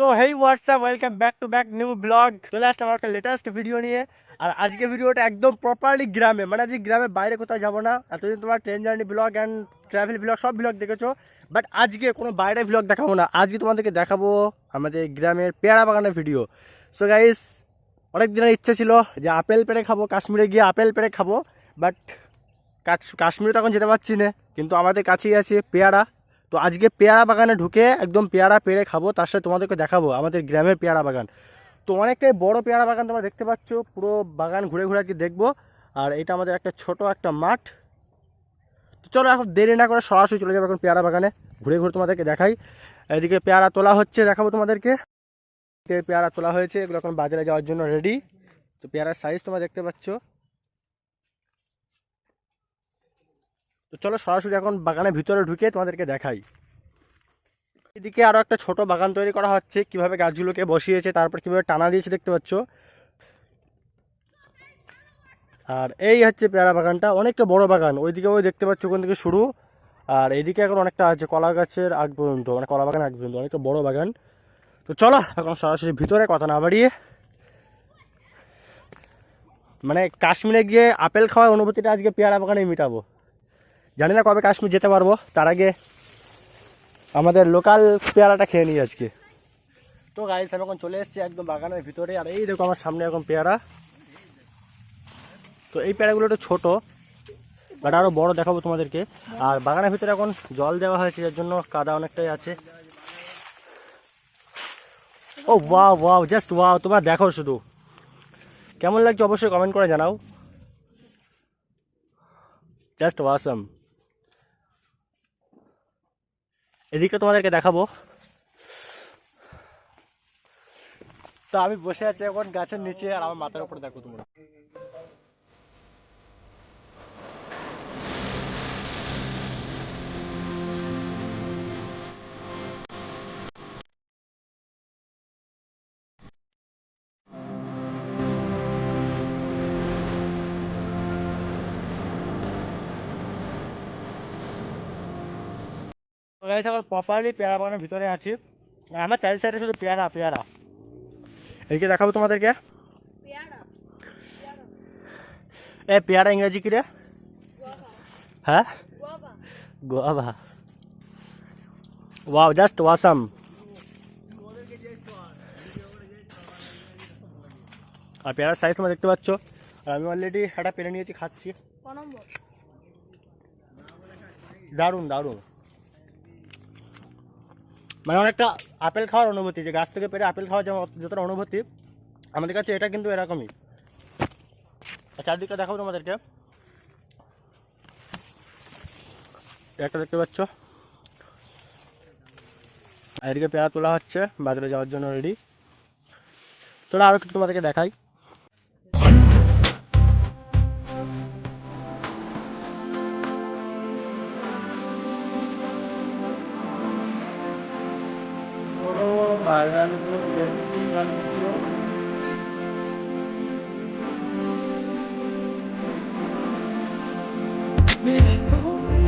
তো hey WhatsApp welcome back to back new vlog চলে আসলাম আমার একটা লেটেস্ট ভিডিও নিয়ে। আর আজকে ভিডিওটা একদম প্রপারলি গ্রামে। মানে আজকে গ্রামের বাইরে কোথাও যাব না। এতদিন তোমার train journey vlog and travel vlog সব ব্লগ দেখেছ। বাট আজকে কোনো বাইরে ব্লগ দেখাবো না। আজকে তোমাদেরকে দেখাবো আমাদের গ্রামের পেয়ারা বাগানের ভিডিও সো গাইস অনেক দিনের ইচ্ছে ছিল যে আপেল পেড়ে খাব, কাশ্মীরে গিয়ে আপেল পেড়ে খাব। বাট কাশ্মীরে তো এখন যেতে পারছি না। কিন্তু আমাদের কাছেই আছে পেয়ারা। তো আজকে পেয়ারা বাগানে ঢুকে একদম পেয়ারা পেড়ে খাব, তার সাথে তোমাদেরকে দেখাবো আমাদের গ্রামের পেয়ারা বাগান। তো অনেকটাই বড় পেয়ারা বাগান তোমরা দেখতে পাচ্ছ, পুরো বাগান ঘুরে ঘুরে আজকে দেখব। আর এটা আমাদের একটা ছোট একটা মাঠ। তো চলো এখন দেরি না করে সরাসরি চলে যাব এখন পেয়ারা বাগানে, ঘুরে ঘুরে তোমাদেরকে দেখাই। এদিকে পেয়ারা তোলা হচ্ছে, দেখাবো তোমাদেরকে। পেয়ারা তোলা হয়েছে, এগুলো এখন বাজারে যাওয়ার জন্য রেডি তো পেয়ারার সাইজ তোমরা দেখতে পাচ্ছ। তো চলো সরাসরি এখন বাগানের ভিতরে ঢুকে তোমাদেরকে দেখাই। এদিকে আরও একটা ছোট বাগান তৈরি করা হচ্ছে, কীভাবে গাছগুলোকে বসিয়েছে, তারপর কীভাবে টানা দিয়েছে দেখতে পাচ্ছ। আর এই হচ্ছে পেয়ারা বাগানটা, অনেকটা বড় বাগান, ওইদিকে ওই দেখতে পাচ্ছ ওখান থেকে শুরু। আর এইদিকে এখন অনেকটা আছে কলা গাছের আগ পর্যন্ত মানে কলা বাগান আগ পর্যন্ত, অনেকটা বড় বাগান। তো চলো এখন সরাসরি ভিতরে কথা না বাড়িয়ে মানে কাশ্মীরে গিয়ে আপেল খাওয়ার অনুভূতিটা আজকে পেয়ারা বাগানে মেটাবো। জানি না কবে কাশ্মীর যেতে পারব, তার আগে আমাদের লোকাল পেয়ারাটা খেয়ে নিই আজকে। তো গাইস আমি এখন চলে এসেছি একদম বাগানের ভিতরে, আর এই দেখো আমার সামনে এখন পেয়ারা। তো এই পেয়ারাগুলো একটু ছোটো বাট আরও বড় দেখাবো তোমাদেরকে। আর বাগানের ভিতরে এখন জল দেওয়া হয়েছে, এর জন্য কাদা অনেকটাই আছে। ও ওয়াও ওয়াও জাস্ট ওয়াও তোমরা দেখো শুধু। কেমন লাগছে অবশ্যই কমেন্ট করে জানাও। জাস্ট ওয়াসম এদিকে তোমাদেরকে দেখাবো। তা আমি বসে আছি এখন গাছের নিচে আর আমার মাথার উপরে দেখো তোমরা। গাইস এখন প্রপারলি পেয়ারা বাগানের ভিতরে আছি। আর আমার চারি সাইডে শুধু পেয়ারা পেয়ারা। এদিকে দেখাবো তোমাদেরকে। এ পেয়ারা ইংরেজি কি রে? হ্যাঁ? গোয়াভা ওয়াও জাস্ট ওয়াসাম আর পেয়ারার সাইজ তোমরা দেখতে পাচ্ছ। আর আমি অলরেডি একটা পেরে নিয়েছি খাচ্ছি। দারুণ দারুণ। মানে অনেকটা আপেল খাওয়ার অনুভূতি, যে গাছ থেকে পেরে আপেল খাওয়ার যেমন যতটা অনুভূতি, আমাদের কাছে এটা কিন্তু এরকমই। চারদিকটা দেখাবো তোমাদেরকে। একটা দেখতে পাচ্ছ? এদিকে পেয়ারা তোলা হচ্ছে, বাজারে যাওয়ার জন্য রেডি তোরা আরও কিছু তোমাদেরকে দেখাই। あなるほどなです。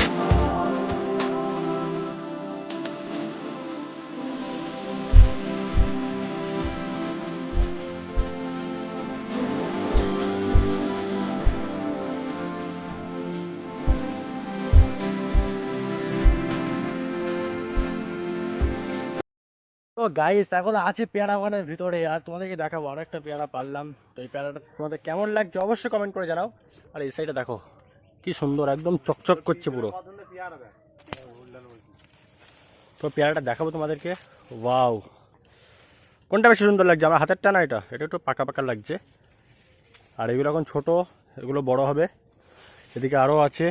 ও গাইস এখন আছে পেয়ারা বাগানের ভিতরে, আর তোমাদেরকে দেখাবো আরও একটা পেয়ারা পারলাম। তো এই পেয়ারাটা তোমাদের কেমন লাগছে অবশ্যই কমেন্ট করে জানাও। আর এই সাইডে দেখো, কি সুন্দর, একদম চকচক করছে পুরো। তো পেয়ারাটা দেখাবো তোমাদেরকে। ওয়াও কোনটা বেশি সুন্দর লাগছে? আমার হাতেরটা না এটা? এটা একটু পাকা পাকা লাগছে। আর এগুলো এখন ছোট, এগুলো বড় হবে। এদিকে আরও আছে।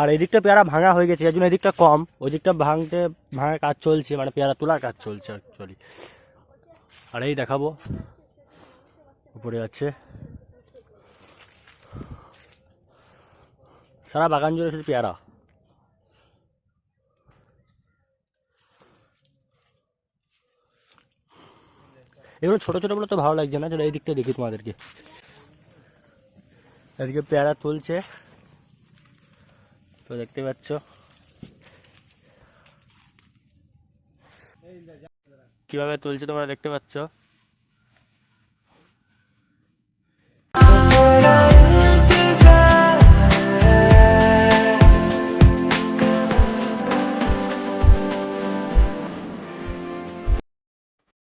আর এদিকটা পেয়ারা ভাঙা হয়ে গেছে এর জন্য এদিকটা কম। ওই দিকটা ভাঙতে, ভাঙার কাজ চলছে মানে পেয়ারা তোলার কাজ চলছে অ্যাকচুয়ালি আর এই দেখাবো, উপরে আছে। সারা বাগান জুড়ে শুধু পেয়ারা। এগুলো ছোটো ছোটো বলে তো ভালো লাগছে না, চলো এই দিকটা দেখি তোমাদেরকে। এদিকে পেয়ারা তুলছে। তো দেখতে পাচ্ছ। কীভাবে তুলছে তোমরা দেখতে পাচ্ছ?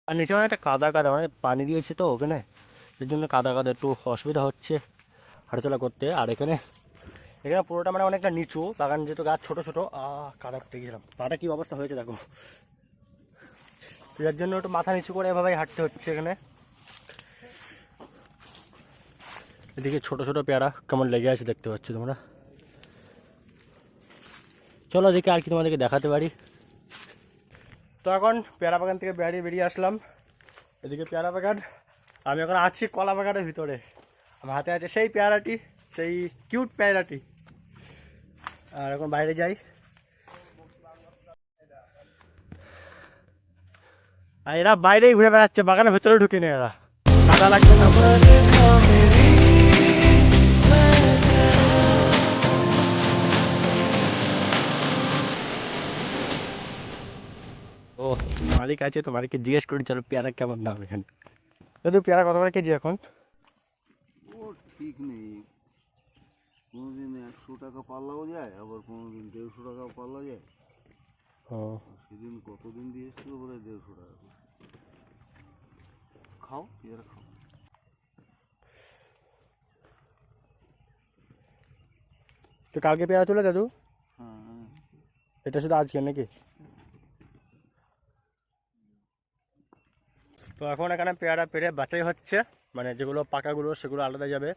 আর নিচে মানে একটা কাদা কাদা মানে পানি দিয়েছে তো ওখানে। এর জন্য কাদা কাদা একটু অসুবিধা হচ্ছে। হাঁটাচলা করতে। আর এখানে এখানে পুরোটা মানে অনেকটা নিচু, বাগান যেহেতু গাছ ছোট ছোট কাদা পেয়ে গেছিলাম। পাটা কি অবস্থা হয়েছে দেখো। যার জন্য একটু মাথা নিচু করে এভাবেই হাঁটতে হচ্ছে এখানে। এদিকে ছোট ছোট পেয়ারা কেমন লেগে আছে দেখতে পাচ্ছ তোমরা। চলো দেখে আর কি তোমাদেরকে দেখাতে পারি। তো এখন পেয়ারা বাগান থেকে বেরিয়ে বেরিয়ে আসলাম। এদিকে পেয়ারা বাগান, আমি এখন আছি কলা বাগানের ভিতরে। আমার হাতে আছে সেই পেয়ারাটি, সেই কিউট পেয়ারাটি। আর এখন বাইরে যাই। আর এরা বাইরেই ঘুরে বেড়াচ্ছে, বাগানের ভেতরে ঢুকে নেই এরা। কাদা লাগবে না। ও, মালিক আছে তো, মালিককে জিজ্ঞেস করি চলো পেয়ারা কেমন দাম এখানে। দাদু, পেয়ারা কত করে কেজি এখন? ও, ঠিক নেই। কোনোদিন একশো টাকা পাল্লাও যায় আবার কোনো দিন দেড়শো টাকা পাল্লা যায়। সেদিন কতদিন দিয়ে এসেছিল বোধ হয় দেড়শো টাকা। খাও পেয়ারা খাও। তো কালকে পেয়ারা চলে দাদু? হ্যাঁ। এটা শুধু আজকে নাকি? তো এখন এখানে পেয়ারা পেরে বাছাই হচ্ছে। মানে যেগুলো পাকাগুলো সেগুলো আলাদা যাবে।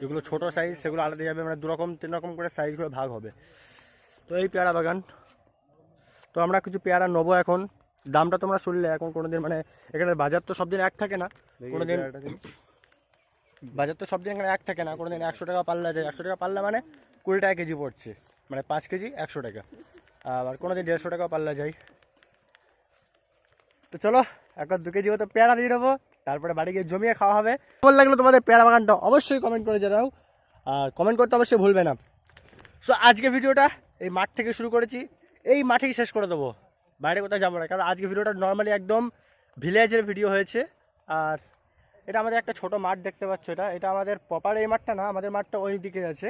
যেগুলো ছোট সাইজ সেগুলো আলাদা যাবে। মানে দু রকম তিন রকম করে সাইজগুলো ভাগ হবে। তো এই পেয়ারা বাগান। তো আমরা কিছু পেয়ারা নেব এখন। দামটা তোমরা শুনলে এখন কোনোদিন মানে এখানে বাজার তো সব দিন এক থাকে না। কোনোদিন বাজার তো সব দিন এখানে এক থাকে না। কোনোদিন একশো টাকা পাল্লা যায়। একশো টাকা পাল্লা মানে কুড়ি টাকা কেজি পড়ছে। মানে পাঁচ কেজি একশো টাকা। আবার কোনো দিন দেড়শো টাকা পাল্লা যায়। তো চলো এখন দু কেজি মতো পেয়ারা দিয়ে দেবো তারপরে বাড়ি গিয়ে জমিয়ে খাওয়া হবে। কেমন লাগল তোমাদের পেয়ারা বাগানটা অবশ্যই কমেন্ট করে জানাও। আর কমেন্ট করতে অবশ্যই ভুলবে না। সো আজকে ভিডিওটা এই মাঠ থেকে শুরু করেছি। এই মাঠেই শেষ করে দেবো। বাইরে কোথাও যাব না। কারণ আজকে ভিডিওটা নর্মালি একদম ভিলেজের ভিডিও হয়েছে। আর এটা আমাদের একটা ছোট মাঠ দেখতে পাচ্ছ এটা। এটা আমাদের প্রপার এই মাঠটা না, আমাদের মাঠটা ওই দিকে আছে।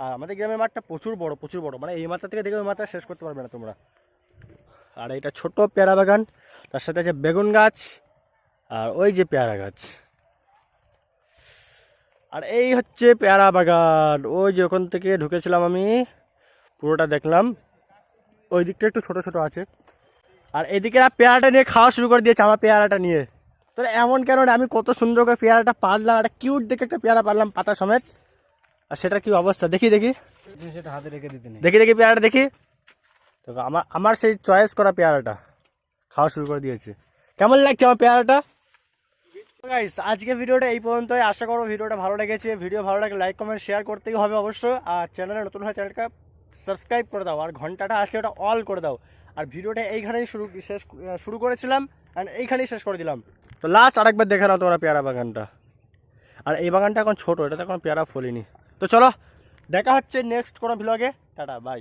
আর আমাদের গ্রামের মাঠটা প্রচুর বড় প্রচুর বড়। মানে এই মাথা থেকে দেখে ওই মাথা শেষ করতে পারবে না তোমরা। আর এটা ছোট পেয়ারা বাগান। তার সাথে আছে বেগুন গাছ। আর ওই যে পেয়ারা গাছ। আর এই হচ্ছে পেয়ারা বাগান। ওই যে ওখান থেকে ঢুকেছিলাম আমি পুরোটা দেখলাম। ওই দিকটা একটু ছোট ছোট আছে। আর এদিকে পেয়ারাটা নিয়ে খাওয়া শুরু করে দিয়েছে আমার পেয়ারাটা নিয়ে। তো এমন কেন? আমি কত সুন্দর করে পেয়ারাটা পারলাম একটা কিউট দেখে একটা পেয়ারা পারলাম পাতা সমেত। আর সেটার কি অবস্থা? দেখি দেখি। সেটা হাতে রেখে দিতে দেখি দেখি পেয়ারাটা দেখি। তো আমার আমার সেই চয়েস করা পেয়ারাটা। খাওয়া শুরু করে দিয়েছে। কেমন লাগছে আমার পেয়ারাটা? গাইস আজকে ভিডিওটা এই পর্যন্তই। আশা করো ভিডিওটা ভালো লেগেছে। ভিডিও ভালো লাগলে লাইক কমেন্ট শেয়ার করতেই হবে অবশ্যই। আর চ্যানেলে নতুন হয় চ্যানেলটা সাবস্ক্রাইব করে দাও। আর ঘন্টাটা আছে ওটা অল করে দাও। আর ভিডিওটা এইখানেই শুরু, শেষ, শুরু করেছিলাম অ্যান্ড এইখানেই শেষ করে দিলাম। তো লাস্ট আরেকবার দেখে নাও তোমরা পেয়ারা বাগানটা। আর এই বাগানটা এখন ছোট, এটাতে এখন পেয়ারা ফলিনি। তো চলো, দেখা হচ্ছে নেক্সট কোনো ভ্লগে টাটা বাই